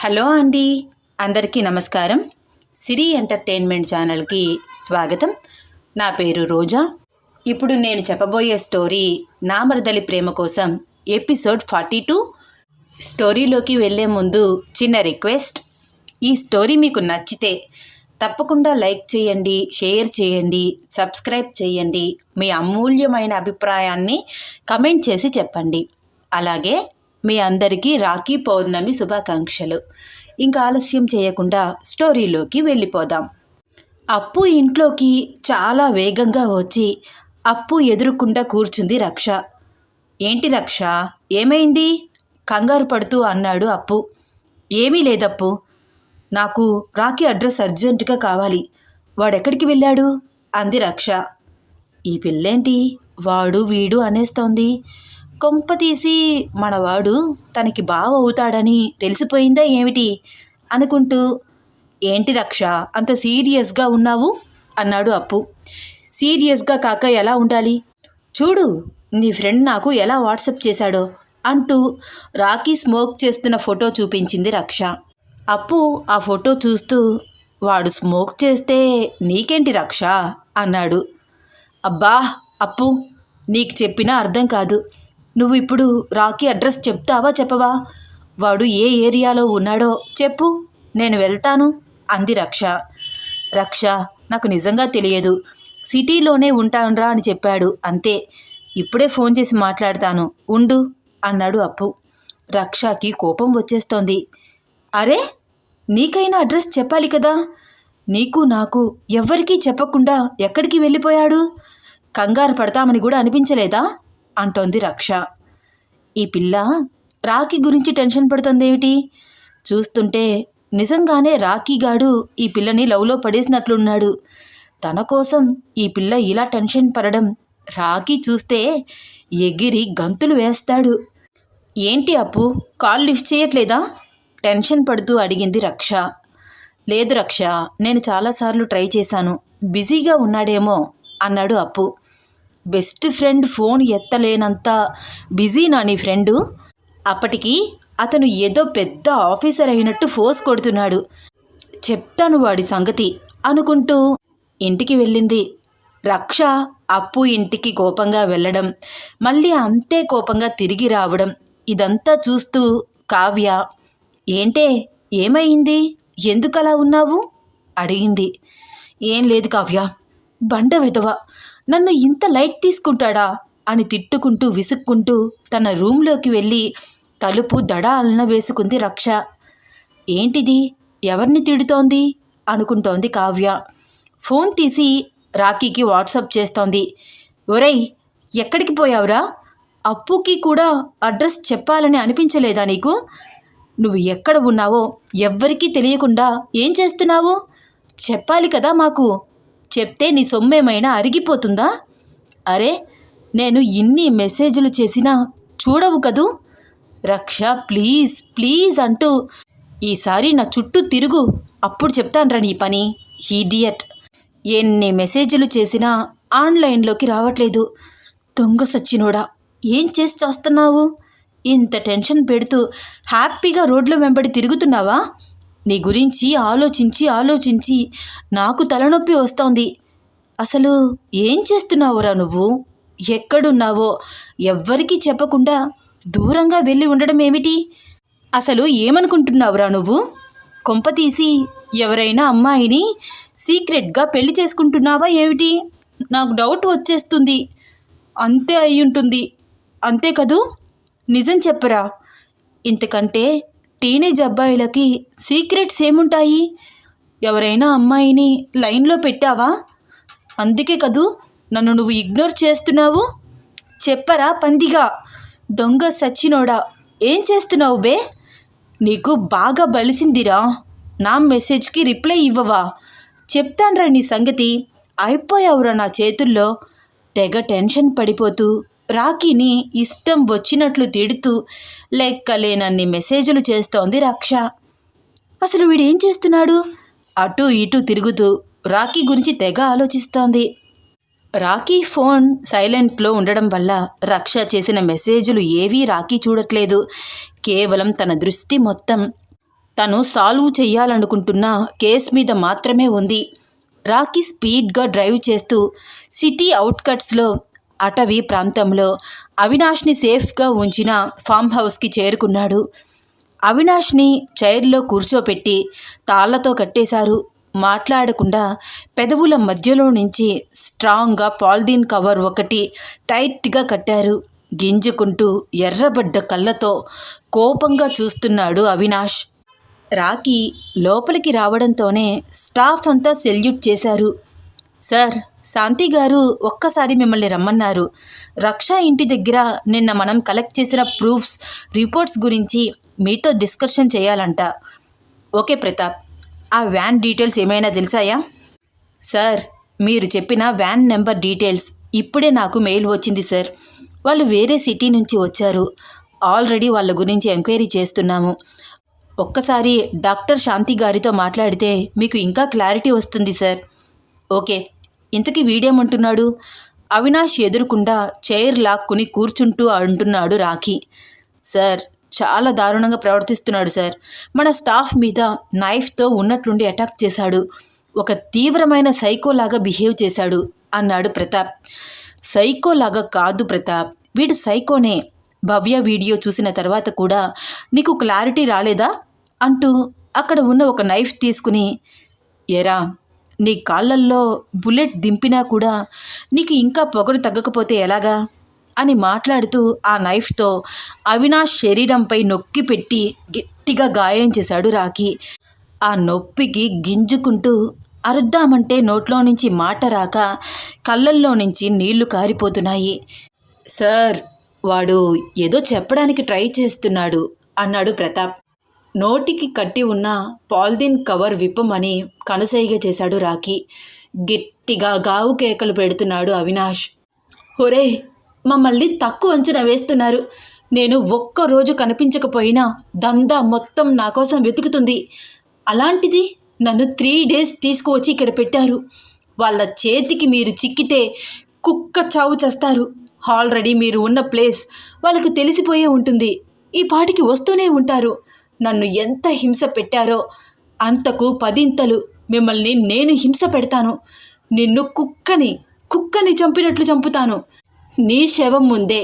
Hello అండి. అందరికీ నమస్కారం. సిరి ఎంటర్టైన్మెంట్ ఛానల్కి స్వాగతం. నా పేరు రోజా. ఇప్పుడు నేను చెప్పబోయే స్టోరీ నామరదలి ప్రేమ కోసం ఎపిసోడ్ ఫార్టీ టూ. స్టోరీలోకి వెళ్ళే ముందు చిన్న రిక్వెస్ట్. ఈ స్టోరీ మీకు నచ్చితే తప్పకుండా లైక్ చేయండి షేర్ చేయండి సబ్స్క్రైబ్ చేయండి. మీ అమూల్యమైన అభిప్రాయాన్ని కమెంట్ చేసి చెప్పండి. అలాగే మీ అందరికీ రాఖీ పౌర్ణమి శుభాకాంక్షలు. ఇంకా ఆలస్యం చేయకుండా స్టోరీలోకి వెళ్ళిపోదాం. అప్పు ఇంట్లోకి చాలా వేగంగా వచ్చి అప్పు ఎదురుకుండా కూర్చుంది రక్ష. ఏంటి రక్ష? ఏమైంది? కంగారు పడుతూ అన్నాడు అప్పు. ఏమీ లేదప్పు. నాకు రాఖీ అడ్రస్ అర్జెంటుగా కావాలి. వాడెక్కడికి వెళ్ళాడు? అంది రక్ష. ఈ పిల్లేంటి? వాడు వీడు అనేస్తోంది. కొంప తీసి మనవాడు తనకి బావ అవుతాడని తెలిసిపోయిందా ఏమిటి? అనుకుంటూ ఏంటి రక్ష అంత సీరియస్గా ఉన్నావు? అన్నాడు అప్పు. సీరియస్గా కాక ఎలా ఉండాలి? చూడు నీ ఫ్రెండ్ నాకు ఎలా వాట్సప్ చేశాడో అంటూ రాఖీ స్మోక్ చేస్తున్న ఫోటో చూపించింది రక్ష. అప్పు ఆ ఫోటో చూస్తూ వాడు స్మోక్ చేస్తే నీకేంటి రక్ష? అన్నాడు. అబ్బా అప్పు నీకు చెప్పినా అర్థం కాదు. నువ్వు ఇప్పుడు రాకీ అడ్రస్ చెప్తావా చెప్పవా? వాడు ఏ ఏరియాలో ఉన్నాడో చెప్పు నేను వెళ్తాను అంది రక్ష. రక్ష నాకు నిజంగా తెలియదు. సిటీలోనే ఉంటానురా అని చెప్పాడు. అంతే ఇప్పుడే ఫోన్ చేసి మాట్లాడతాను. ఉండు అన్నాడు అప్పు. రక్షకి కోపం వచ్చేస్తోంది. అరే నీకైనా అడ్రస్ చెప్పాలి కదా? నీకు నాకు ఎవ్వరికీ చెప్పకుండా ఎక్కడికి వెళ్ళిపోయాడు? కంగారు పడతామని కూడా అనిపించలేదా? అంటోంది రక్ష. ఈ పిల్ల రాఖీ గురించి టెన్షన్ పడుతుందేమిటి చూస్తుంటే నిజంగానే రాఖీగాడు ఈ పిల్లని లవ్లో పడేసినట్లున్నాడు. తన కోసం ఈ పిల్ల ఇలా టెన్షన్ పడడం రాఖీ చూస్తే ఎగిరి గంతులు వేస్తాడు. ఏంటి అప్పు? కాల్ లిఫ్ట్ చేయట్లేదా? టెన్షన్ పడుతూ అడిగింది రక్ష. లేదు రక్ష నేను చాలాసార్లు ట్రై చేశాను. బిజీగా ఉన్నాడేమో అన్నాడు అప్పు. బెస్ట్ ఫ్రెండ్ ఫోన్ ఎత్తలేనంత బిజీనా నీ ఫ్రెండు. అప్పటికి అతను ఏదో పెద్ద ఆఫీసర్ అయినట్టు ఫోర్స్ కొడుతున్నాడు. చెప్తాను వాడి సంగతి అనుకుంటూ ఇంటికి వెళ్ళింది. రక్ష అప్పు ఇంటికి కోపంగా వెళ్ళడం మళ్ళీ అంతే కోపంగా తిరిగి రావడం ఇదంతా చూస్తూ కావ్య ఏంటే ఏమైంది? ఎందుకలా ఉన్నావు? అడిగింది. ఏం లేదు కావ్య బండ విధవ నన్ను ఇంత లైట్ తీసుకుంటాడా? అని తిట్టుకుంటూ విసుక్కుంటూ తన రూంలోకి వెళ్ళి తలుపు దడాలన వేసుకుంది రక్ష. ఏంటిది? ఎవరిని తిడుతోంది? అనుకుంటోంది కావ్య. ఫోన్ తీసి రాఖీకి వాట్సప్ చేస్తోంది. ఒరేయ్ ఎక్కడికి పోయావురా? అప్పుకి కూడా అడ్రస్ చెప్పాలని అనిపించలేదా నీకు? నువ్వు ఎక్కడ ఉన్నావో ఎవ్వరికీ తెలియకుండా ఏం చేస్తున్నావు? చెప్పాలి కదా మాకు. చెప్తే నీ సొమ్మేమైనా అరిగిపోతుందా? అరే నేను ఇన్ని మెసేజ్లు చేసినా చూడవు కదూ? రక్ష ప్లీజ్ ప్లీజ్ అంటూ ఈసారి నా చుట్టూ తిరుగు. అప్పుడు చెప్తాన్రా నీ పని హీడియట్. ఎన్ని మెసేజ్లు చేసినా ఆన్లైన్లోకి రావట్లేదు. దొంగ సచ్చినోడా ఏం చేసి చేస్తున్నావు? ఇంత టెన్షన్ పెడుతూ హ్యాపీగా రోడ్ల వెంబడి తిరుగుతున్నావా? నీ గురించి ఆలోచించి ఆలోచించి నాకు తలనొప్పి వస్తోంది. అసలు ఏం చేస్తున్నావురా నువ్వు? ఎక్కడున్నావో ఎవ్వరికీ చెప్పకుండా దూరంగా వెళ్ళి ఉండడం ఏమిటి? అసలు ఏమనుకుంటున్నావురా నువ్వు? కొంపతీసి ఎవరైనా అమ్మాయిని సీక్రెట్గా పెళ్ళి చేసుకుంటున్నావా ఏమిటి? నాకు డౌట్ వచ్చేస్తుంది. అంతే అయ్యుంటుంది. అంతే కదూ? నిజం చెప్పరా? ఇంతకంటే టీనేజ్ అబ్బాయిలకి సీక్రెట్స్ ఏముంటాయి? ఎవరైనా అమ్మాయిని లైన్లో పెట్టావా? అందుకే కదూ నన్ను నువ్వు ఇగ్నోర్ చేస్తున్నావు? చెప్పరా పందిగా. దొంగ సచ్చినోడా. ఏం చేస్తున్నావు బే? నీకు బాగా బలిసిందిరా. నా మెసేజ్కి రిప్లై ఇవ్వవా? చెప్తాన్రా నీ సంగతి. అయిపోయావురా నా చేతుల్లో. తెగ టెన్షన్ పడిపోతూ రాఖీని ఇష్టం వచ్చినట్లు తిడుతూ లెక్కలేనన్ని మెసేజ్లు చేస్తోంది రక్ష. అసలు వీడేం చేస్తున్నాడు? అటు ఇటు తిరుగుతూ రాఖీ గురించి తెగ ఆలోచిస్తోంది. రాఖీ ఫోన్ సైలెంట్లో ఉండడం వల్ల రక్ష చేసిన మెసేజ్లు ఏవీ రాఖీ చూడట్లేదు. కేవలం తన దృష్టి మొత్తం. తను సాల్వ్ చేయాలనుకుంటున్న కేస్ మీద మాత్రమే ఉంది. రాఖీ స్పీడ్గా డ్రైవ్ చేస్తూ సిటీ అవుట్కట్స్లో అటవీ ప్రాంతంలో అవినాష్ని సేఫ్గా ఉంచిన ఫామ్ హౌస్కి చేరుకున్నాడు. అవినాష్ని చైర్లో కూర్చోపెట్టి తాళ్ళతో కట్టేశారు. మాట్లాడకుండా పెదవుల మధ్యలో నుంచి స్ట్రాంగ్గా పాలిథీన్ కవర్ ఒకటి టైట్గా కట్టారు. గింజుకుంటూ ఎర్రబడ్డ కళ్ళతో కోపంగా చూస్తున్నాడు అవినాష్. రాకీ లోపలికి రావడంతోనే స్టాఫ్ అంతా సెల్యూట్ చేశారు. సార్ శాంతి గారు ఒక్కసారి మిమ్మల్ని రమ్మన్నారు. రక్ష ఇంటి దగ్గర నిన్న మనం కలెక్ట్ చేసిన ప్రూఫ్స్ రిపోర్ట్స్ గురించి మీతో డిస్కషన్ చేయాలంట. ఓకే ప్రతాప్ ఆ వ్యాన్ డీటెయిల్స్ ఏమైనా తెలిసాయా? సార్ మీరు చెప్పిన వ్యాన్ నెంబర్ డీటెయిల్స్ ఇప్పుడే నాకు మెయిల్ వచ్చింది సార్. వాళ్ళు వేరే సిటీ నుంచి వచ్చారు. ఆల్రెడీ వాళ్ళ గురించి ఎంక్వైరీ చేస్తున్నాము. ఒక్కసారి డాక్టర్ శాంతి గారితో మాట్లాడితే మీకు ఇంకా క్లారిటీ వస్తుంది సార్. ఓకే ఇంతకీ వీడేమంటున్నాడు? అవినాష్ ఎదురుకుండా చైర్ లాక్కుని కూర్చుంటూ అంటున్నాడు రాఖీ. సార్ చాలా దారుణంగా ప్రవర్తిస్తున్నాడు సార్. మన స్టాఫ్ మీద నైఫ్తో ఉన్నట్లుండి అటాక్ చేశాడు. ఒక తీవ్రమైన సైకోలాగా బిహేవ్ చేశాడు అన్నాడు ప్రతాప్. సైకోలాగా కాదు ప్రతాప్. వీడు సైకోనే. భవ్య వీడియో చూసిన తర్వాత కూడా నీకు క్లారిటీ రాలేదా? అంటూ అక్కడ ఉన్న ఒక నైఫ్ తీసుకుని ఎరా నీ కాళ్ళల్లో బుల్లెట్ దింపినా కూడా నీకు ఇంకా పొగరు తగ్గకపోతే ఎలాగా? అని మాట్లాడుతూ ఆ నైఫ్తో అవినాష్ శరీరంపై నొక్కి పెట్టి గట్టిగా గాయం చేశాడు రాఖీ. ఆ నొప్పికి గింజుకుంటూ అరుద్దామంటే నోట్లో నుంచి మాట రాక కళ్ళల్లో నుంచి నీళ్ళు కారిపోతున్నాయి. సార్ వాడు ఏదో చెప్పడానికి ట్రై చేస్తున్నాడు అన్నాడు ప్రతాప్. నోటికి కట్టి ఉన్న పాలిథిన్ కవర్ విప్పమని కనసైగ చేశాడు రాఖీ. గట్టిగా గావు కేకలు పెడుతున్నాడు అవినాష్. ఒరే మమ్మల్ని తక్కువ అంచనా వేస్తున్నారు. నేను ఒక్కరోజు కనిపించకపోయినా దందా మొత్తం నా కోసం వెతుకుతుంది. అలాంటిది నన్ను త్రీ డేస్ తీసుకువచ్చి ఇక్కడ పెట్టారు. వాళ్ళ చేతికి మీరు చిక్కితే కుక్క చావు చేస్తారు. ఆల్రెడీ మీరు ఉన్న ప్లేస్ వాళ్ళకు తెలిసిపోయే ఉంటుంది. ఈ పాటికి వస్తూనే ఉంటారు. నన్ను ఎంత హింస పెట్టారో అంతకు పదింతలు మిమ్మల్ని నేను హింస పెడతాను. నిన్ను కుక్కని కుక్కని చంపినట్లు చంపుతాను. నీ శవం ముందే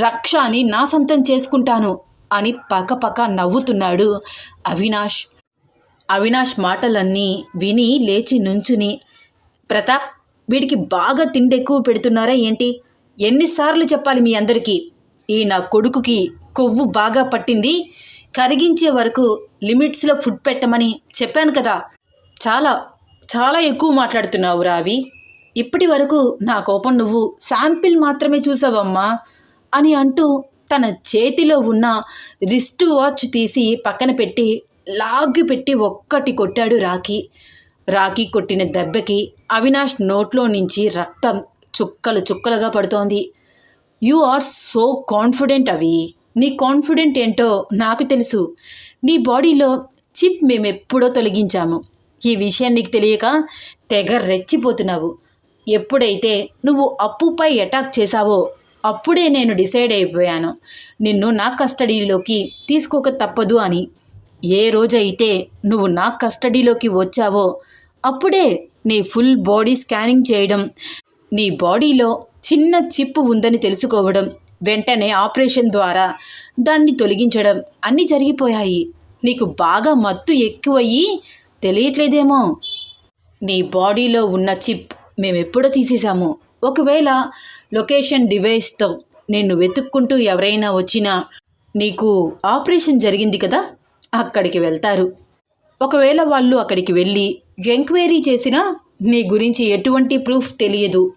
రక్షాని నా సొంతం చేసుకుంటాను అని పకపక నవ్వుతున్నాడు అవినాష్. అవినాష్ మాటలన్నీ విని లేచి నుంచుని ప్రతాప్ వీడికి బాగా తిండి ఎక్కువ పెడుతున్నారా ఏంటి? ఎన్నిసార్లు చెప్పాలి మీ అందరికీ? ఈ నా కొడుకుకి కొవ్వు బాగా పట్టింది? కరిగించే వరకు లిమిట్స్లో ఫుడ్ పెట్టమని చెప్పాను కదా. చాలా చాలా ఎక్కువ మాట్లాడుతున్నావు రావి. ఇప్పటి వరకు నా కోపం నువ్వు శాంపిల్ మాత్రమే చూసావమ్మా అని అంటూ తన చేతిలో ఉన్న రిస్ట్ వాచ్ తీసి పక్కన పెట్టి లాగి పెట్టి ఒక్కటి కొట్టాడు రాఖీ. రాఖీ కొట్టిన దెబ్బకి అవినాష్ నోట్లో నుంచి రక్తం చుక్కలు చుక్కలుగా పడుతోంది. యు ఆర్ సో కాన్ఫిడెంట్ అవి. నీ కాన్ఫిడెంట్ ఏంటో నాకు తెలుసు. నీ బాడీలో చిప్ మేము ఎప్పుడో తొలగించాము. ఈ విషయం నీకు తెలియక తెగ రెచ్చిపోతున్నావు. ఎప్పుడైతే నువ్వు అప్పుపై అటాక్ చేశావో అప్పుడే నేను డిసైడ్ అయిపోయాను. నిన్ను నా కస్టడీలోకి తీసుకోక తప్పదు అని. ఏ రోజైతే నువ్వు నా కస్టడీలోకి వచ్చావో అప్పుడే నీ ఫుల్ బాడీ స్కానింగ్ చేయడం నీ బాడీలో చిన్న చిప్పు ఉందని తెలుసుకోవడం వెంటనే ఆపరేషన్ ద్వారా దాన్ని తొలగించడం అన్నీ జరిగిపోయాయి. నీకు బాగా మత్తు ఎక్కువయ్యి తెలియట్లేదేమో. నీ బాడీలో ఉన్న చిప్ మేమెప్పుడో తీసేసాము ఒకవేళ లొకేషన్ డివైస్తో నిన్ను వెతుక్కుంటూ ఎవరైనా వచ్చినా నీకు ఆపరేషన్ జరిగింది కదా అక్కడికి వెళ్తారు. ఒకవేళ వాళ్ళు అక్కడికి వెళ్ళి ఎంక్వైరీ చేసినా నీ గురించి ఎటువంటి ప్రూఫ్ తెలియదు.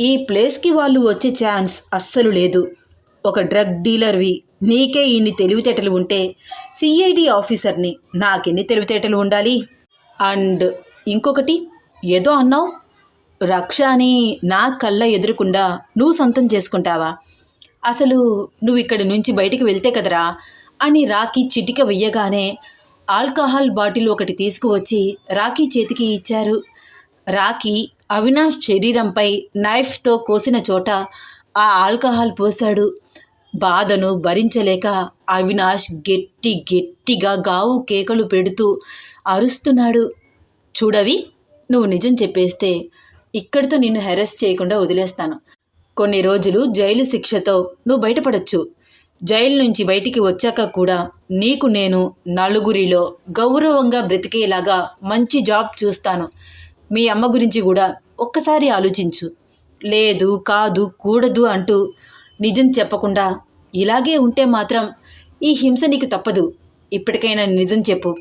ఈ ప్లేస్కి వాళ్ళు వచ్చే ఛాన్స్ అస్సలు లేదు. ఒక డ్రగ్ డీలర్వి నీకే ఇన్ని తెలివితేటలు ఉంటే సిఐడి ఆఫీసర్ని నాకెన్ని తెలివితేటలు ఉండాలి? అండ్ ఇంకొకటి ఏదో అన్నావు? రక్షాని నా కళ్ళ ఎదురకుండా నువ్వు సొంతం చేసుకుంటావా? అసలు నువ్వు ఇక్కడి నుంచి బయటికి వెళ్తే కదరా? అని రాఖీ చిటిక వెయ్యగానే ఆల్కహాల్ బాటిల్ ఒకటి తీసుకువచ్చి రాఖీ చేతికి ఇచ్చారు. రాఖీ అవినాష్ శరీరంపై నైఫ్తో కోసిన చోట ఆ ఆల్కహాల్ పోశాడు. బాధను భరించలేక అవినాష్ గట్టి గట్టిగా గావు కేకలు పెడుతూ అరుస్తున్నాడు. చూడవి నువ్వు నిజం చెప్పేస్తే ఇక్కడితో నిన్ను హెరెస్ట్ చేయకుండా వదిలేస్తాను. కొన్ని రోజులు జైలు శిక్షతో నువ్వు బయటపడచ్చు. జైలు నుంచి బయటికి వచ్చాక కూడా నీకు నేను నలుగురిలో గౌరవంగా బ్రతికేలాగా మంచి జాబ్ చూస్తాను. మీ అమ్మ గురించి కూడా ఒక్కసారి ఆలోచించు. లేదు కాదు కూడదు అంటూ నిజం చెప్పకుండా ఇలాగే ఉంటే మాత్రం ఈ హింస నీకు తప్పదు. ఇప్పటికైనా నిజం చెప్పు.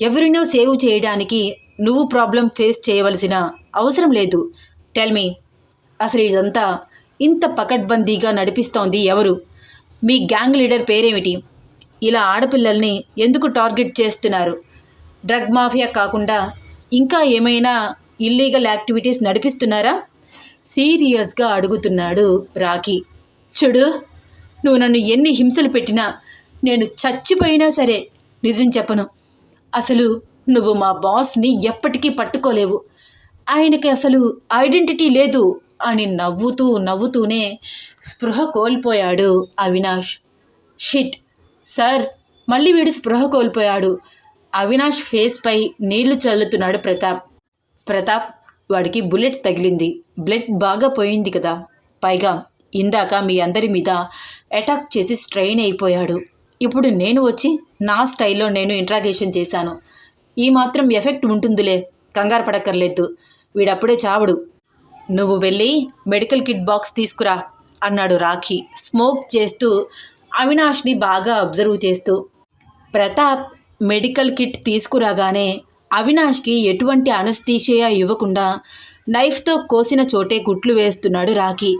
ఎవరినో సేవ్ చేయడానికి నువ్వు ప్రాబ్లం ఫేస్ చేయవలసిన అవసరం లేదు. Tell me. అసలు ఇదంతా ఇంత పకడ్బందీగా నడిపిస్తోంది ఎవరు? మీ గ్యాంగ్ లీడర్ పేరేమిటి? ఇలా ఆడపిల్లల్ని ఎందుకు టార్గెట్ చేస్తున్నారు? డ్రగ్ మాఫియా కాకుండా ఇంకా ఏమైనా ఇల్లీగల్ యాక్టివిటీస్ నడిపిస్తున్నారా? సీరియస్గా అడుగుతున్నాడు రాఖీ. చూడు నువ్వు నన్ను ఎన్ని హింసలు పెట్టినా నేను చచ్చిపోయినా సరే నిజం చెప్పను. అసలు నువ్వు మా బాస్ని ఎప్పటికీ పట్టుకోలేవు. ఆయనకి అసలు ఐడెంటిటీ లేదు అని నవ్వుతూ నవ్వుతూనే స్పృహ కోల్పోయాడు అవినాష్. షిట్ సార్ మళ్ళీ వీడు స్పృహ కోల్పోయాడు. అవినాష్ ఫేస్పై నీళ్ళు చల్లుతున్నాడు ప్రతాప్. ప్రతాప్ వాడికి బుల్లెట్ తగిలింది. బ్లడ్ బాగా పోయింది కదా. పైగా ఇందాక మీ అందరి మీద అటాక్ చేసి స్ట్రెయిన్ అయిపోయాడు. ఇప్పుడు నేను వచ్చి నా స్టైల్లో నేను ఇంట్రాగేషన్ చేశాను. ఈ మాత్రం ఎఫెక్ట్ ఉంటుందిలే. కంగారు పడక్కర్లేదు. వీడప్పుడే చావడు. నువ్వు వెళ్ళి మెడికల్ కిట్ బాక్స్ తీసుకురా అన్నాడు రాఖీ. స్మోక్ చేస్తూ అవినాష్ని బాగా అబ్జర్వ్ చేస్తూ. ప్రతాప్ మెడికల్ కిట్ తీసుకురాగానే అవినాష్కి ఎటువంటి అనస్థీషియా ఇవ్వకుండా నైఫ్తో కోసిన చోటే గుట్లు వేస్తున్నాడు రాఖీ.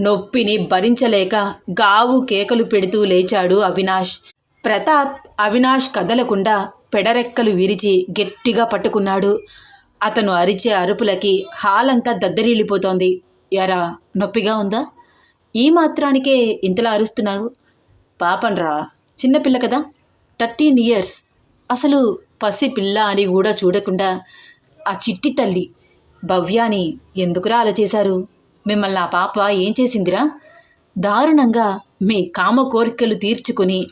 నొప్పిని భరించలేక గావు కేకలు పెడుతూ లేచాడు అవినాష్. ప్రతాప్ అవినాష్ కదలకుండా పెడరెక్కలు విరిచి గట్టిగా పట్టుకున్నాడు. అతను అరిచే అరుపులకి హాలంతా దద్దరిల్లిపోతోంది. ఎరా నొప్పిగా ఉందా? ఈ మాత్రానికే ఇంతలా అరుస్తున్నావు? పాపన్రా చిన్నపిల్ల కదా? Thirteen years. అసలు పసి పిల్ల అని కూడా చూడకుండా ఆ చిట్టి తల్లి భవ్యాని ఎందుకురా అలా చేశారు? మిమ్మల్ని ఆ పాప ఏం చేసిందిరా? దారుణంగా మీ కామ కోరికలు తీర్చుకుని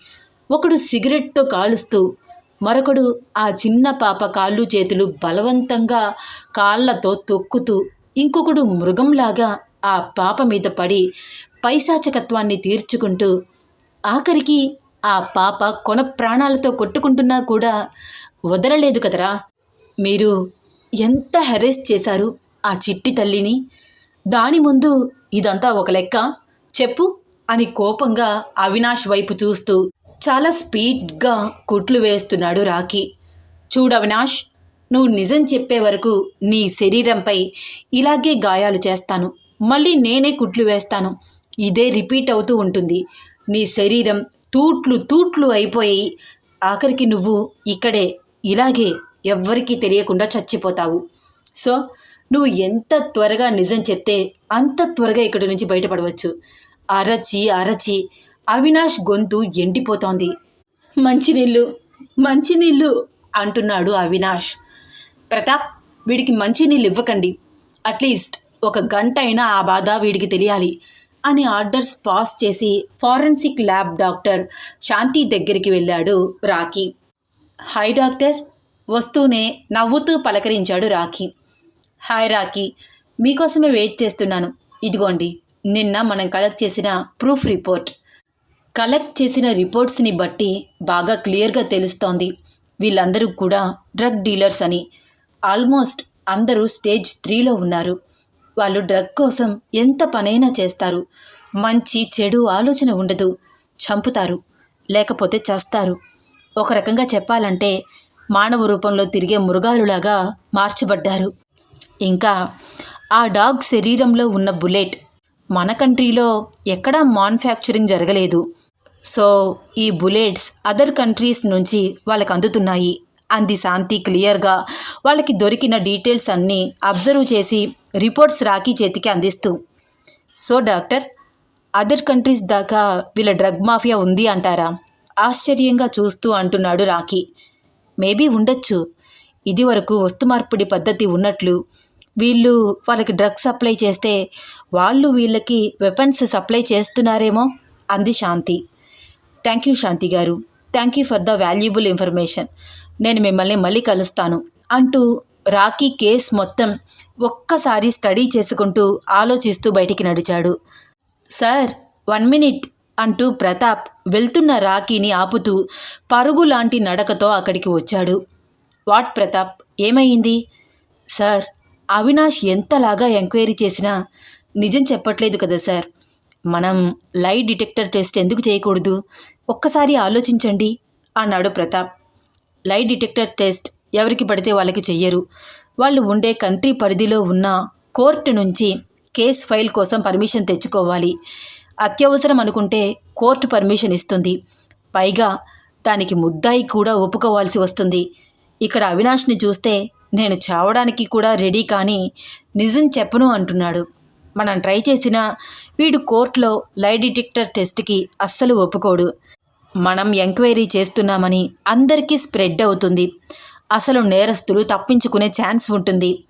ఒకడు సిగరెట్తో కాలుస్తూ మరొకడు ఆ చిన్న పాప కాళ్ళు చేతులు బలవంతంగా కాళ్ళతో తొక్కుతూ ఇంకొకడు మృగంలాగా ఆ పాప మీద పడి పైశాచకత్వాన్ని తీర్చుకుంటూ ఆఖరికి ఆ పాప కొన ప్రాణాలతో కొట్టుకుంటున్నా కూడా వదలలేదు కదరా. మీరు ఎంత హెరెస్ చేశారు ఆ చిట్టి తల్లిని? దాని ముందు ఇదంతా ఒక లెక్క? చెప్పు అని కోపంగా అవినాష్ వైపు చూస్తూ చాలా స్పీడ్గా కుట్లు వేస్తున్నాడు రాకీ చూడు అవినాష్ నువ్వు నిజం చెప్పే వరకు నీ శరీరంపై ఇలాగే గాయాలు చేస్తాను. మళ్ళీ నేనే కుట్లు వేస్తాను. ఇదే రిపీట్ అవుతూ ఉంటుంది. నీ శరీరం తూట్లు తూట్లు అయిపోయి ఆఖరికి నువ్వు ఇక్కడే ఇలాగే ఎవ్వరికీ తెలియకుండా చచ్చిపోతావు. సో నువ్వు ఎంత త్వరగా నిజం చెప్తే అంత త్వరగా ఇక్కడి నుంచి బయటపడవచ్చు. అరచి అరచి అవినాష్ గొంతు ఎండిపోతోంది. మంచినీళ్ళు మంచినీళ్ళు అంటున్నాడు అవినాష్. ప్రతాప్ వీడికి మంచినీళ్ళు ఇవ్వకండి. అట్లీస్ట్ ఒక గంట అయినా ఆ బాధ వీడికి తెలియాలి. అని ఆర్డర్స్ పాస్ చేసి ఫారెన్సిక్ ల్యాబ్ డాక్టర్ శాంతి దగ్గరికి వెళ్ళాడు రాఖీ. హాయ్ డాక్టర్ వస్తూనే నవ్వుతూ పలకరించాడు రాఖీ. హాయ్ రాఖీ మీకోసమే వెయిట్ చేస్తున్నాను. ఇదిగోండి నిన్న మనం కలెక్ట్ చేసిన ప్రూఫ్ రిపోర్ట్. కలెక్ట్ చేసిన రిపోర్ట్స్ని బట్టి బాగా క్లియర్గా తెలుస్తోంది. వీళ్ళందరూ కూడా డ్రగ్ డీలర్స్ అని. ఆల్మోస్ట్ అందరూ స్టేజ్ త్రీలో ఉన్నారు. వాళ్ళు డ్రగ్ కోసం ఎంత పనైనా చేస్తారు. మంచి చెడు ఆలోచన ఉండదు. చంపుతారు. లేకపోతే చస్తారు. ఒక రకంగా చెప్పాలంటే మానవ రూపంలో తిరిగే మృగాలులాగా మార్చబడ్డారు. ఇంకా ఆ డాగ్ శరీరంలో ఉన్న బుల్లెట్ మన కంట్రీలో ఎక్కడా మాన్యుఫ్యాక్చరింగ్ జరగలేదు. సో ఈ బుల్లెట్స్ అదర్ కంట్రీస్ నుంచి వాళ్ళకి అందుతున్నాయి. అంది శాంతి క్లియర్గా. వాళ్ళకి దొరికిన డీటెయిల్స్ అన్నీ అబ్జర్వ్ చేసి రిపోర్ట్స్ రాకీ చేతికి అందిస్తూ. సో డాక్టర్ అదర్ కంట్రీస్ దాకా వీళ్ళ డ్రగ్ మాఫియా ఉంది అంటారా? ఆశ్చర్యంగా చూస్తూ అంటున్నాడు రాఖీ. మేబీ ఉండొచ్చు. ఇది వరకు వస్తు మార్పిడి పద్ధతి ఉన్నట్లు వీళ్ళు వాళ్ళకి డ్రగ్స్ సప్లై చేస్తే వాళ్ళు వీళ్ళకి వెపన్స్ సప్లై చేస్తున్నారేమో అంది శాంతి. Thank you Shanti garu. Thank you for the valuable information. నేను మిమ్మల్ని మళ్ళీ కలుస్తాను అంటూ రాకీ కేస్ మొత్తం ఒక్కసారి స్టడీ చేసుకుంటూ ఆలోచిస్తూ బయటికి నడిచాడు. సార్ వన్ మినిట్ అంటూ ప్రతాప్ వెళ్తున్న రాకీని ఆపుతూ పరుగు లాంటి నడకతో అక్కడికి వచ్చాడు. వాట్ ప్రతాప్ ఏమైంది? సార్ అవినాష్ ఎంతలాగా ఎంక్వైరీ చేసినా నిజం చెప్పట్లేదు కదా సార్. మనం లై డిటెక్టర్ టెస్ట్ ఎందుకు చేయకూడదు? ఒక్కసారి ఆలోచించండి అన్నాడు ప్రతాప్. లై డిటెక్టర్ టెస్ట్ ఎవరికి పడితే వాళ్ళకి చెయ్యరు. వాళ్ళు ఉండే కంట్రీ పరిధిలో ఉన్న కోర్టు నుంచి కేస్ ఫైల్ కోసం పర్మిషన్ తెచ్చుకోవాలి. అత్యవసరం అనుకుంటే కోర్టు పర్మిషన్ ఇస్తుంది. పైగా దానికి ముద్దాయి కూడా ఒప్పుకోవాల్సి వస్తుంది. ఇక్కడ అవినాష్ని చూస్తే నేను చావడానికి కూడా రెడీ కానీ నిజం చెప్పను అంటున్నాడు. మనం ట్రై చేసినా వీడు కోర్టులో లై డిటెక్టర్ టెస్ట్కి అస్సలు ఒప్పుకోడు. మనం ఎంక్వైరీ చేస్తున్నామని అందరికీ స్ప్రెడ్ అవుతుంది. అసలు నేరస్తులు తప్పించుకునే ఛాన్స్ ఉంటుంది.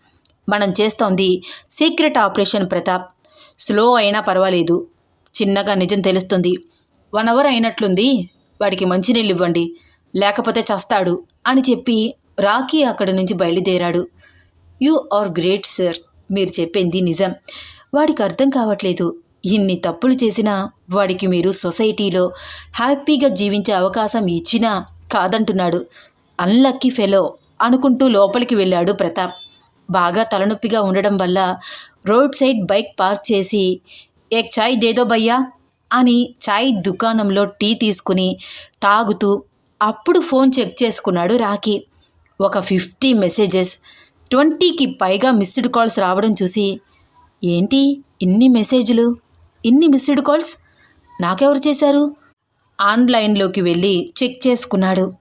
మనం చేస్తోంది సీక్రెట్ ఆపరేషన్ ప్రతాప్. స్లో అయినా పర్వాలేదు. చిన్నగా నిజం తెలుస్తుంది. వన్ అవర్ అయినట్లుంది. వాడికి మంచినీళ్ళు ఇవ్వండి. లేకపోతే చస్తాడు అని చెప్పి రాకీ అక్కడి నుంచి బయలుదేరాడు. You are great sir. మీరు చెప్పింది నిజం. వాడికి అర్థం కావట్లేదు. ఇన్ని తప్పులు చేసినా వాడికి మీరు సొసైటీలో హ్యాపీగా జీవించే అవకాశం ఇచ్చినా కాదంటున్నాడు. అన్లక్కీ ఫెలో అనుకుంటూ లోపలికి వెళ్ళాడు ప్రతాప్. బాగా తలనొప్పిగా ఉండడం వల్ల రోడ్ సైడ్ బైక్ పార్క్ చేసి ఏక్ చాయ్ దేదో భయ్యా అని చాయ్ దుకాణంలో టీ తీసుకుని తాగుతూ అప్పుడు ఫోన్ చెక్ చేసుకున్నాడు రాకీ ఒక ఫిఫ్టీ మెసేజెస్ ట్వంటీకి పైగా మిస్డ్ కాల్స్ రావడం చూసి ఏంటి ఇన్ని మెసేజ్లు? ఇన్ని మిస్డ్ కాల్స్ నాకెవరు చేశారు? ఆన్లైన్లోకి వెళ్ళి చెక్ చేసుకున్నాడు.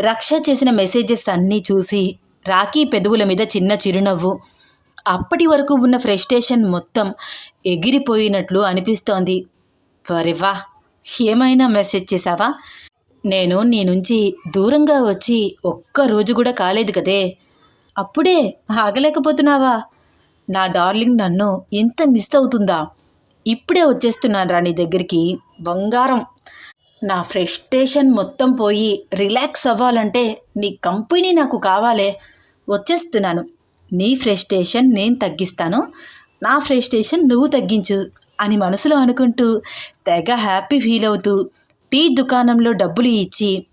రక్ష చేసిన మెసేజెస్ అన్నీ చూసి రాఖీ పెదవుల మీద చిన్న చిరునవ్వు. అప్పటి వరకు ఉన్న ఫ్రస్ట్రేషన్ మొత్తం ఎగిరిపోయినట్లు అనిపిస్తోంది. వరివా ఏమైనా మెసేజ్ చేశావా? నేను నీ నుంచి దూరంగా వచ్చి ఒక్క రోజు కూడా కాలేదు కదే. అప్పుడే ఆగలేకపోతున్నావా? నా డార్లింగ్ నన్ను ఎంత మిస్ అవుతుందా? ఇప్పుడే వచ్చేస్తున్నాను రా నీ దగ్గరికి. బంగారం. నా ఫ్రస్ట్రేషన్ మొత్తం పోయి రిలాక్స్ అవ్వాలంటే నీ కంపెనీ నాకు కావాలే. వచ్చేస్తున్నాను. నీ ఫ్రస్ట్రేషన్ నేను తగ్గిస్తాను. నా ఫ్రస్ట్రేషన్ నువ్వు తగ్గించు అని మనసులో అనుకుంటూ తెగ హ్యాపీ ఫీల్ అవుతూ టీ దుకాణంలో డబ్బులు ఇచ్చి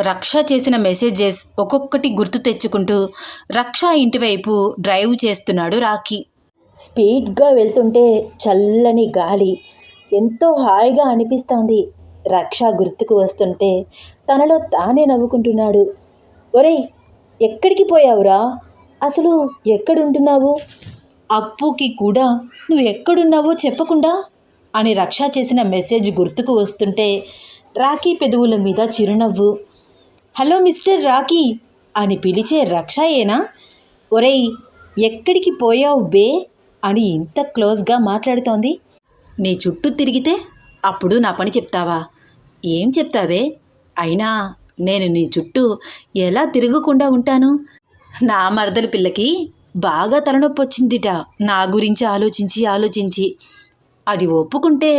రక్ష చేసిన మెసేజెస్ ఒక్కొక్కటి గుర్తు తెచ్చుకుంటూ రక్ష ఇంటివైపు డ్రైవ్ చేస్తున్నాడు రాఖీ. స్పీడ్గా వెళ్తుంటే చల్లని గాలి ఎంతో హాయిగా అనిపిస్తోంది. రక్ష గుర్తుకు వస్తుంటే తనలో తానే నవ్వుకుంటున్నాడు. ఒరేయ్ ఎక్కడికి పోయావురా? అసలు ఎక్కడుంటున్నావు? అప్పుకి కూడా నువ్వు ఎక్కడున్నావో చెప్పకుండా? అని రక్ష చేసిన మెసేజ్ గుర్తుకు వస్తుంటే రాఖీ పెదవుల మీద చిరునవ్వు. హలో మిస్టర్ రాఖీ అని పిలిచే రక్షయేనా? ఒరేయ్ ఎక్కడికి పోయావు బే? అని ఇంత క్లోజ్గా మాట్లాడుతోంది? నీ చుట్టూ తిరిగితే అప్పుడు నా పని చెప్తావా? ఏం చెప్తావే? అయినా నేను నీ చుట్టూ ఎలా తిరగకుండా ఉంటాను? నా మరదలి పిల్లకి బాగా తలనొప్పి వచ్చిందిట. నా గురించి ఆలోచించి ఆలోచించి. అది ఒప్పుకుంటే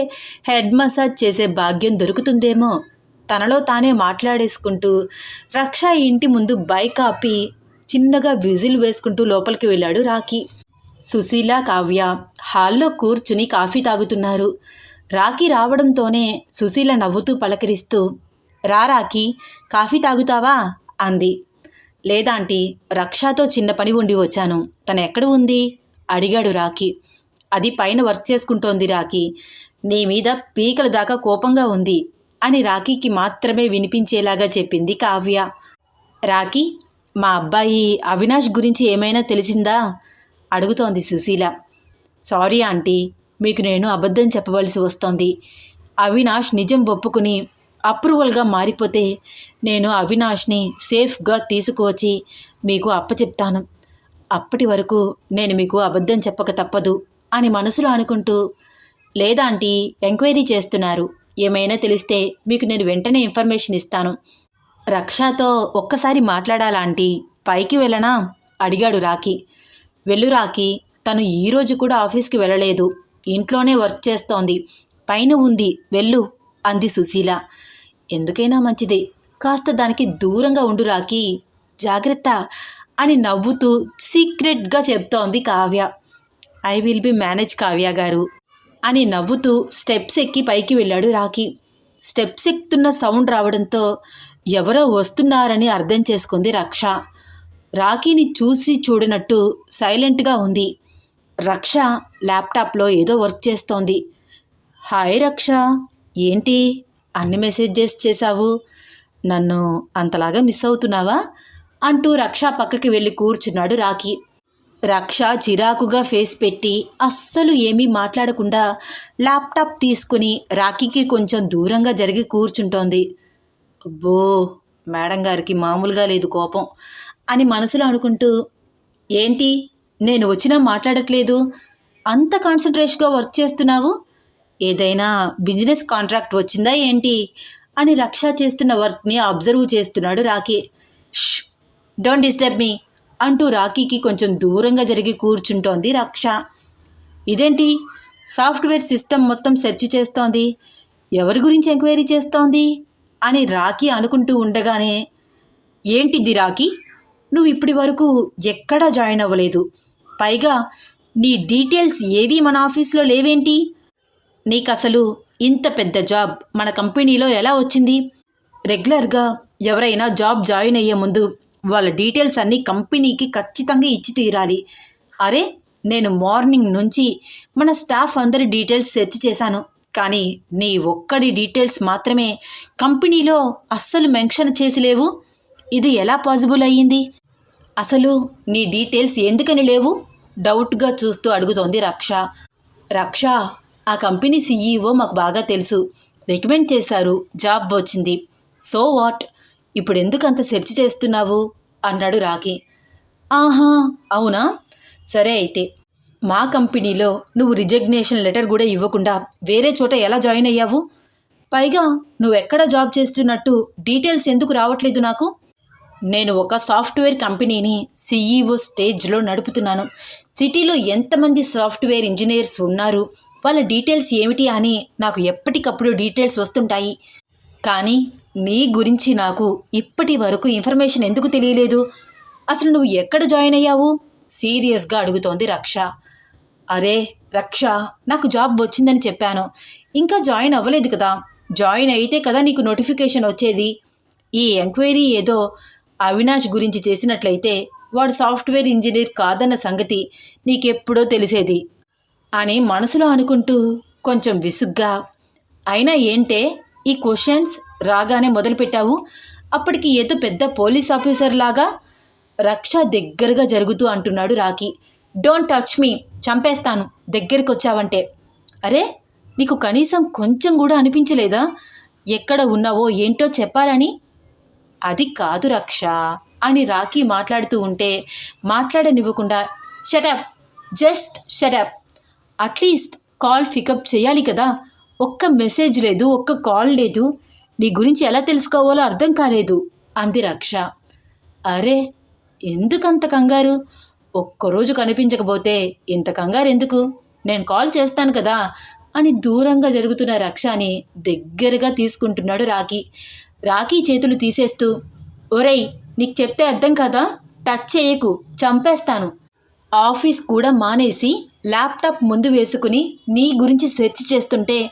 హెడ్ మసాజ్ చేసే భాగ్యం దొరుకుతుందేమో. తనలో తానే మాట్లాడేసుకుంటూ రక్ష ఇంటి ముందు బైక్ ఆపి చిన్నగా విజిల్ వేసుకుంటూ లోపలికి వెళ్ళాడు రాఖీ. సుశీల కావ్య హాల్లో కూర్చుని కాఫీ తాగుతున్నారు. రాఖీ రావడంతోనే సుశీల నవ్వుతూ పలకరిస్తూ రా రాఖీ కాఫీ తాగుతావా? అంది. లేదాంటీ రక్షాతో చిన్న పని ఉండి వచ్చాను. తను ఎక్కడ ఉంది? అడిగాడు రాఖీ. అది పైన వర్క్ చేసుకుంటోంది రాఖీ. నీ మీద పీకల దాకా కోపంగా ఉంది అని రాఖీకి మాత్రమే వినిపించేలాగా చెప్పింది కావ్య. రాఖీ మా అబ్బాయి అవినాష్ గురించి ఏమైనా తెలిసిందా? అడుగుతోంది సుశీల. Sorry aunty. మీకు నేను అబద్ధం చెప్పవలసి వస్తోంది. అవినాష్ నిజం ఒప్పుకుని అప్రూవల్గా మారిపోతే నేను అవినాష్ని సేఫ్గా తీసుకువచ్చి మీకు అప్పచెప్తాను. అప్పటి వరకు నేను మీకు అబద్ధం చెప్పక తప్పదు అని మనసులో అనుకుంటూ లేదాంటీ ఎంక్వైరీ చేస్తున్నారు. ఏమైనా తెలిస్తే మీకు నేను వెంటనే ఇన్ఫర్మేషన్ ఇస్తాను. రక్షాతో ఒక్కసారి మాట్లాడాలాంటీ పైకి వెళ్ళనా? అడిగాడు రాఖీ. వెళ్ళు తను ఈరోజు కూడా ఆఫీస్కి వెళ్ళలేదు. ఇంట్లోనే వర్క్ చేస్తోంది. పైన ఉంది. వెళ్ళు అంది సుశీల. ఎందుకైనా మంచిది. కాస్త దానికి దూరంగా ఉండు రాకి. జాగ్రత్త అని నవ్వుతూ సీక్రెట్గా చెప్తోంది Kavya. I will be manage Kavya garu అని నవ్వుతూ స్టెప్స్ ఎక్కి పైకి వెళ్ళాడు రాకీ. స్టెప్స్ ఎక్కుతున్న సౌండ్ రావడంతో ఎవరో వస్తున్నారని అర్థం చేసుకుంది రక్ష. రాఖీని చూసి చూడనట్టు సైలెంట్గా ఉంది. రక్ష ల్యాప్టాప్లో ఏదో వర్క్ చేస్తోంది. హాయ్ రక్ష! ఏంటి? అన్ని మెసేజెస్ చేశావు. నన్ను అంతలాగా మిస్ అవుతున్నావా? అంటూ రక్ష పక్కకి వెళ్ళి కూర్చున్నాడు రాఖీ. రక్ష చిరాకుగా ఫేస్ పెట్టి అస్సలు ఏమీ మాట్లాడకుండా ల్యాప్టాప్ తీసుకుని రాఖీకి కొంచెం దూరంగా జరిగి కూర్చుంటోంది. అబ్బో! మేడం గారికి మామూలుగా లేదు కోపం. అని మనసులో అనుకుంటూ ఏంటి? నేను వచ్చినా మాట్లాడట్లేదు. అంత కాన్సన్ట్రేషన్గా వర్క్ చేస్తున్నావు? ఏదైనా బిజినెస్ కాంట్రాక్ట్ వచ్చిందా ఏంటి? అని రక్ష చేస్తున్న వర్క్ని అబ్జర్వ్ చేస్తున్నాడు రాకీ ష్! డోంట్ డిస్టర్బ్ మీ అంటూ రాకీకి కొంచెం దూరంగా జరిగి కూర్చుంటోంది రక్ష. ఇదేంటి? సాఫ్ట్వేర్ సిస్టమ్ మొత్తం సెర్చ్ చేస్తోంది. ఎవరి గురించి ఎంక్వైరీ చేస్తోంది? అని రాకీ అనుకుంటూ ఉండగానే ఏంటిది రాకీ నువ్వు ఇప్పటి వరకు ఎక్కడా జాయిన్ అవ్వలేదు. పైగా నీ డీటెయిల్స్ ఏవి మన ఆఫీస్లో లేవేంటి? నీకు అసలు ఇంత పెద్ద జాబ్ మన కంపెనీలో ఎలా వచ్చింది? రెగ్యులర్గా ఎవరైనా జాబ్ జాయిన్ అయ్యే ముందు వాళ్ళ డీటెయిల్స్ అన్నీ కంపెనీకి ఖచ్చితంగా ఇచ్చి తీరాలి. అరే నేను మార్నింగ్ నుంచి మన స్టాఫ్ అందరి డీటెయిల్స్ సెర్చ్ చేశాను. కానీ నీ ఒక్కడి డీటెయిల్స్ మాత్రమే కంపెనీలో అస్సలు మెన్షన్ చేసి లేవు. ఇది ఎలా పాసిబుల్ అయ్యింది? అసలు నీ డీటెయిల్స్ ఎందుకని లేవు? డౌట్గా చూస్తూ అడుగుతోంది రక్ష. రక్ష ఆ కంపెనీ సీఈఓ మాకు బాగా తెలుసు. రికమెండ్ చేశారు. జాబ్ వచ్చింది. So what? ఇప్పుడు ఎందుకు అంత సెర్చ్ చేస్తున్నావు? అన్నాడు రాకీ ఆహా అవునా? సరే అయితే మా కంపెనీలో నువ్వు రిజగ్నేషన్ లెటర్ కూడా ఇవ్వకుండా వేరే చోట ఎలా జాయిన్ అయ్యావు? పైగా నువ్వు ఎక్కడ జాబ్ చేస్తున్నట్టు డీటెయిల్స్ ఎందుకు రావట్లేదు నాకు? నేను ఒక సాఫ్ట్వేర్ కంపెనీని సిఈఓ స్టేజ్లో నడుపుతున్నాను. సిటీలో ఎంతమంది సాఫ్ట్వేర్ ఇంజనీర్స్ ఉన్నారు? వాళ్ళ డీటెయిల్స్ ఏమిటి అని నాకు ఎప్పటికప్పుడు డీటెయిల్స్ వస్తుంటాయి. కానీ నీ గురించి నాకు ఇప్పటి వరకు ఇన్ఫర్మేషన్ ఎందుకు తెలియలేదు? అసలు నువ్వు ఎక్కడ జాయిన్ అయ్యావు? సీరియస్గా అడుగుతోంది రక్ష. అరే రక్ష నాకు జాబ్ వచ్చిందని చెప్పాను. ఇంకా జాయిన్ అవ్వలేదు కదా? జాయిన్ అయితే కదా నీకు నోటిఫికేషన్ వచ్చేది? ఈ ఎంక్వైరీ ఏదో అవినాష్ గురించి చేసినట్లయితే వాడు సాఫ్ట్వేర్ ఇంజనీర్ కాదన్న సంగతి నీకెప్పుడో తెలిసేది అని మనసులో అనుకుంటూ కొంచెం విసుగ్గా అయినా ఏంటే ఈ క్వశ్చన్స్ రాగానే మొదలుపెట్టావు? అప్పటికి ఏదో పెద్ద పోలీస్ ఆఫీసర్ లాగా రక్ష దగ్గరగా జరుగుతూ అంటున్నాడు రాకీ డోంట్ టచ్ మీ చంపేస్తాను దగ్గరికి వచ్చావంటే అరే నీకు కనీసం కొంచెం కూడా అనిపించలేదా? ఎక్కడ ఉన్నావో ఏంటో చెప్పాలని అది కాదు రక్ష అని రాఖీ మాట్లాడుతూ ఉంటే మాట్లాడనివ్వకుండా shut up just shut up at least call pick up చేయాలి కదా. ఒక్క మెసేజ్ లేదు ఒక్క కాల్ లేదు. నీ గురించి ఎలా తెలుసుకోవాలో అర్థం కాలేదు అంది రక్ష. అరే ఎందుకంత కంగారు? ఒక్కరోజు కనిపించకపోతే ఇంత కంగారు ఎందుకు నేను కాల్ చేస్తాను కదా అని దూరంగా జరుగుతున్న రక్షని దగ్గరగా తీసుకుంటున్నాడు రాఖీ. రాఖీ చేతులు తీసేస్తూ ఒరేయ్ నీకు చెప్తే అర్థం కదా? టచ్ చేయకు చంపేస్తాను. ఆఫీస్ కూడా మానేసి ల్యాప్టాప్ ముందు వేసుకుని నీ గురించి సెర్చ్ చేస్తుంటే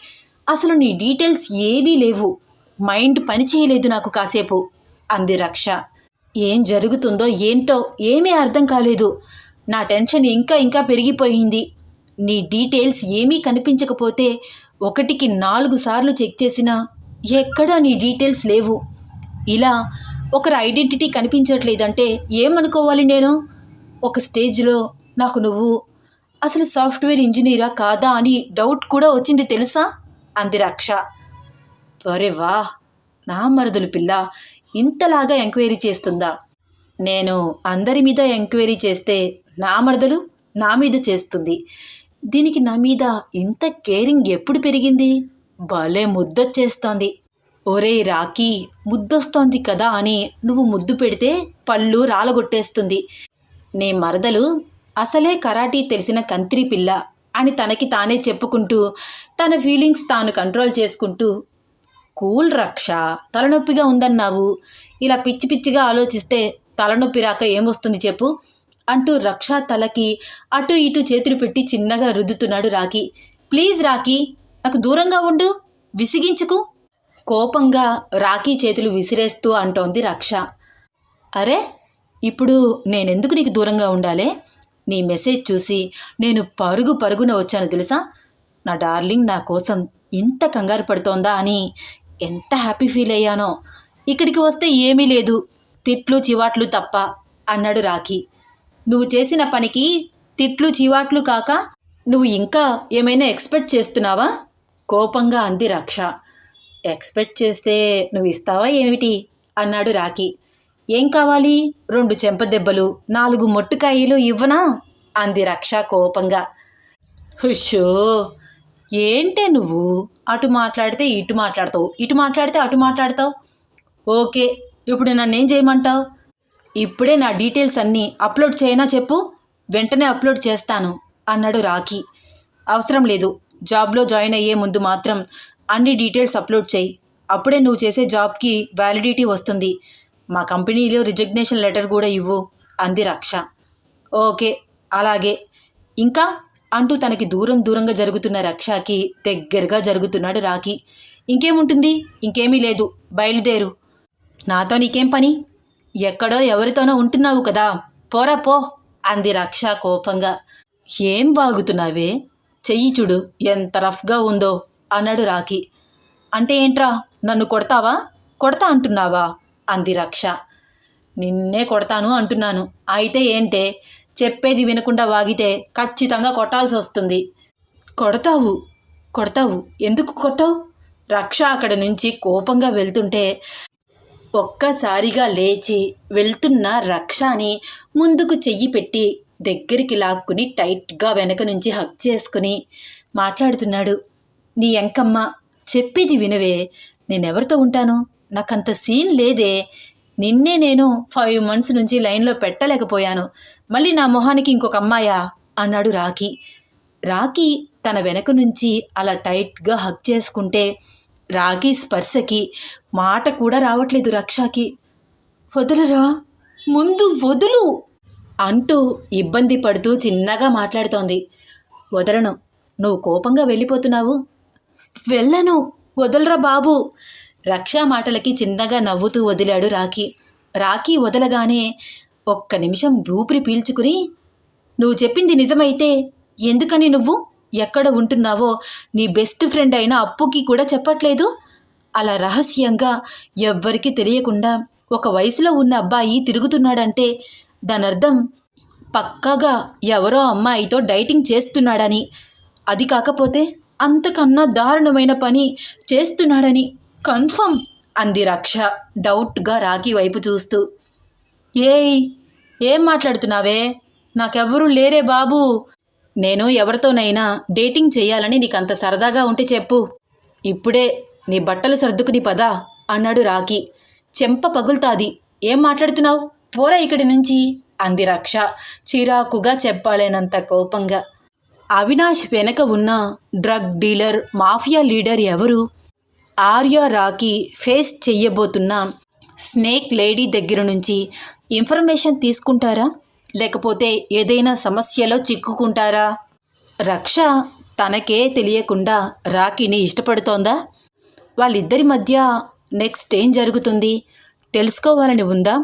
అసలు నీ డీటెయిల్స్ ఏవీ లేవు. మైండ్ పని చేయలేదు నాకు కాసేపు. అంది రక్ష. ఏం జరుగుతుందో ఏంటో ఏమీ అర్థం కాలేదు. నా టెన్షన్ ఇంకా ఇంకా పెరిగిపోయింది. నీ డీటెయిల్స్ ఏమీ కనిపించకపోతే ఒకటికి నాలుగు సార్లు చెక్ చేసినా ఎక్కడా నీ డీటెయిల్స్ లేవు. ఇలా ఒకరి ఐడెంటిటీ కనిపించట్లేదంటే ఏమనుకోవాలి నేను? ఒక స్టేజ్లో నాకు నువ్వు అసలు సాఫ్ట్వేర్ ఇంజనీరా కాదా అని డౌట్ కూడా వచ్చింది తెలుసా? అంది రక్ష. వరే వా నా మరదులు పిల్ల ఇంతలాగా ఎంక్వైరీ చేస్తుందా? నేను అందరి మీద ఎంక్వైరీ చేస్తే నా మరదలు నా మీద చేస్తుంది. దీనికి నా మీద ఇంత కేరింగ్ ఎప్పుడు పెరిగింది? భలే ముద్దొచ్చేస్తోంది. ఒరే రాకీ ముద్దొస్తోంది కదా అని నువ్వు ముద్దు పెడితే పళ్ళు రాలగొట్టేస్తుంది. నీ మరదలు అసలే కరాటీ తెలిసిన కంత్రి పిల్ల అని తనకి తానే చెప్పుకుంటూ తన ఫీలింగ్స్ తాను కంట్రోల్ చేసుకుంటూ కూల్ రక్ష తలనొప్పిగా ఉందన్నావు. ఇలా పిచ్చి పిచ్చిగా ఆలోచిస్తే తలనొప్పి రాక ఏమొస్తుంది చెప్పు అంటూ రక్ష తలకి అటు ఇటు చేతులు పెట్టి చిన్నగా రుద్దుతున్నాడు రాకీ ప్లీజ్ రాఖీ నాకు దూరంగా ఉండు విసిగించుకు. కోపంగా రాఖీ చేతులు విసిరేస్తూ అంటోంది రక్ష. అరే ఇప్పుడు నేనెందుకు నీకు దూరంగా ఉండాలి? నీ మెసేజ్ చూసి నేను పరుగు పరుగున వచ్చాను తెలుసా? నా డార్లింగ్ నా కోసం ఇంత కంగారు పడుతోందా అని ఎంత హ్యాపీ ఫీల్ అయ్యానో? ఇక్కడికి వస్తే ఏమీ లేదు. తిట్లు చివాట్లు తప్ప అన్నాడు రాఖీ. నువ్వు చేసిన పనికి తిట్లు చివాట్లు కాక నువ్వు ఇంకా ఏమైనా ఎక్స్పెక్ట్ చేస్తున్నావా? కోపంగా అంది రక్ష. ఎక్స్పెక్ట్ చేస్తే నువ్వు ఇస్తావా ఏమిటి? అన్నాడు రాఖీ. ఏం కావాలి? రెండు చెంపదెబ్బలు నాలుగు మొట్టుకాయలు ఇవ్వనా? అంది రక్ష కోపంగా. హుషో! ఏంటే నువ్వు? అటు మాట్లాడితే ఇటు మాట్లాడతావు ఇటు మాట్లాడితే అటు మాట్లాడతావు. ఓకే ఇప్పుడు నన్నేం చేయమంటావు? ఇప్పుడే నా డీటెయిల్స్ అన్నీ అప్లోడ్ చేయనా చెప్పు? వెంటనే అప్లోడ్ చేస్తాను అన్నాడు రాఖీ. అవసరం లేదు జాబ్లో జాయిన్ అయ్యే ముందు మాత్రం అన్ని డీటెయిల్స్ అప్లోడ్ చేయి. అప్పుడే నువ్వు చేసే జాబ్కి వ్యాలిడిటీ వస్తుంది. మా కంపెనీలో రిజగ్నేషన్ లెటర్ కూడా ఇవ్వు అంది రక్ష. ఓకే అలాగే. ఇంకా అంటూ తనకి దూరం దూరంగా జరుగుతున్న రక్షకి దగ్గరగా జరుగుతున్నాడు రాఖీ. ఇంకేముంటుంది? ఇంకేమీ లేదు. బయలుదేరు. నాతో నీకేం పని? ఎక్కడో ఎవరితోనో ఉంటున్నావు కదా. పోరా పో అంది రక్ష కోపంగా. ఏం బాగుతున్నావే చెయ్యి చూడు ఎంత రఫ్గా ఉందో అన్నాడు రాఖీ. అంటే ఏంట్రా నన్ను కొడతావా? కొడతా అంటున్నావా? అంది రక్ష. నిన్నే కొడతాను అంటున్నాను. అయితే ఏంటే చెప్పేది వినకుండా వాగితే ఖచ్చితంగా కొట్టాల్సి వస్తుంది. కొడతావు కొడతావు. ఎందుకు కొట్టావు? రక్ష అక్కడ నుంచి కోపంగా వెళ్తుంటే ఒక్కసారిగా లేచి వెళ్తున్న రక్షని ముందుకు చెయ్యి పెట్టి దగ్గరికి లాక్కుని టైట్గా వెనక నుంచి హక్ చేసుకుని మాట్లాడుతున్నాడు. నీ ఎంకమ్మ చెప్పేది వినవే. నేనెవరితో ఉంటాను? నాకంత సీన్ లేదే. నిన్నే నేను ఫైవ్ మంత్స్ నుంచి లైన్లో పెట్టలేకపోయాను. మళ్ళీ నా మొహానికి ఇంకొక అమ్మాయా? అన్నాడు రాఖీ. రాఖీ తన వెనక నుంచి అలా టైట్గా హక్ చేసుకుంటే రాఖీ స్పర్శకి మాట కూడా రావట్లేదు రక్షాకి. వదలరా? ముందు వదులు. అంటూ ఇబ్బంది పడుతూ చిన్నగా మాట్లాడుతోంది. వదలను. నువ్వు కోపంగా వెళ్ళిపోతున్నావు. వెళ్ళను. వదలరా బాబు. రక్షా మాటలకి చిన్నగా నవ్వుతూ వదిలాడు రాఖీ. రాఖీ వదలగానే ఒక్క నిమిషం ఊపిరి పీల్చుకుని నువ్వు చెప్పింది నిజమైతే ఎందుకని నువ్వు? ఎక్కడ ఉంటున్నావో? నీ బెస్ట్ ఫ్రెండ్ అయిన అప్పుకి కూడా చెప్పట్లేదు? అలా రహస్యంగా ఎవ్వరికీ తెలియకుండా ఒక వయసులో ఉన్న అబ్బాయి తిరుగుతున్నాడంటే దాని అర్థం పక్కాగా ఎవరో అమ్మాయితో డైటింగ్ చేస్తున్నాడని. అది కాకపోతే అంతకన్నా దారుణమైన పని చేస్తున్నాడని కన్ఫర్మ్ అంది రక్ష డౌట్గా రాఖీ వైపు చూస్తూ. ఏయ్ ఏం మాట్లాడుతున్నావే? నాకెవ్వరూ లేరే బాబు. నేను ఎవరితోనైనా డేటింగ్ చేయాలని నీకంత సరదాగా ఉంటే చెప్పు. ఇప్పుడే నీ బట్టలు సర్దుకుని పదా అన్నాడు రాఖీ. చెంప పగులుతాది. ఏం మాట్లాడుతున్నావు? పోరా ఇక్కడి నుంచి అంది రక్ష చిరాకుగా చెప్పాలేనంత కోపంగా. అవినాష్ వెనక ఉన్న డ్రగ్ డీలర్ మాఫియా లీడర్ ఎవరు? ఆర్య రాకి ఫేస్ చెయ్యబోతున్న స్నేక్ లేడీ దగ్గర నుంచి ఇన్ఫర్మేషన్ తీసుకుంటారా? లేకపోతే ఏదైనా సమస్యలో చిక్కుకుంటారా? రక్ష తనకే తెలియకుండా రాకీని ఇష్టపడుతోందా? వాళ్ళిద్దరి మధ్య నెక్స్ట్ ఏం జరుగుతుంది? తెలుసుకోవాలని ఉందా?